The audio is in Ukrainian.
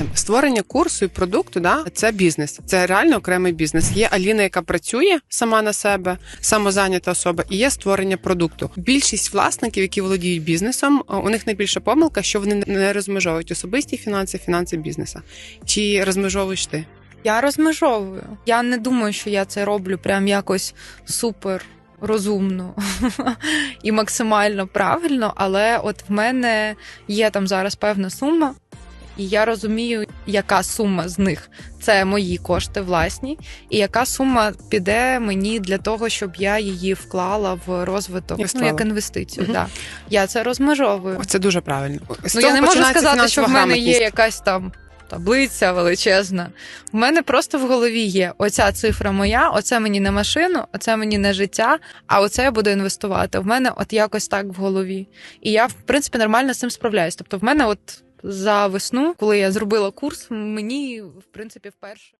Дивися, створення курсу і продукту, да, це бізнес. Це реально окремий бізнес. Є Аліна, яка працює сама на себе, самозайнята особа, і є створення продукту. Більшість власників, які володіють бізнесом, у них найбільша помилка, що вони не розмежовують особисті фінанси, фінанси бізнеса. Чи розмежовуєш ти? Я розмежовую. Я не думаю, що я це роблю прям якось супер розумно і максимально правильно, але от в мене є там зараз певна сума, і я розумію, яка сума з них це мої кошти власні, і яка сума піде мені для того, щоб я її вклала в розвиток, ну як інвестицію. Мгм. Да. Я це розмежовую. Це дуже правильно. З Ну, я не можу сказати, що в мене є якась там таблиця величезна. У мене просто в голові є оця цифра моя, оце мені на машину, оце мені на життя, а оце я буду інвестувати. В мене от якось так в голові. І я, в принципі, нормально з цим справляюсь. Тобто, в мене от за весну, коли я зробила курс, мені в принципі вперше.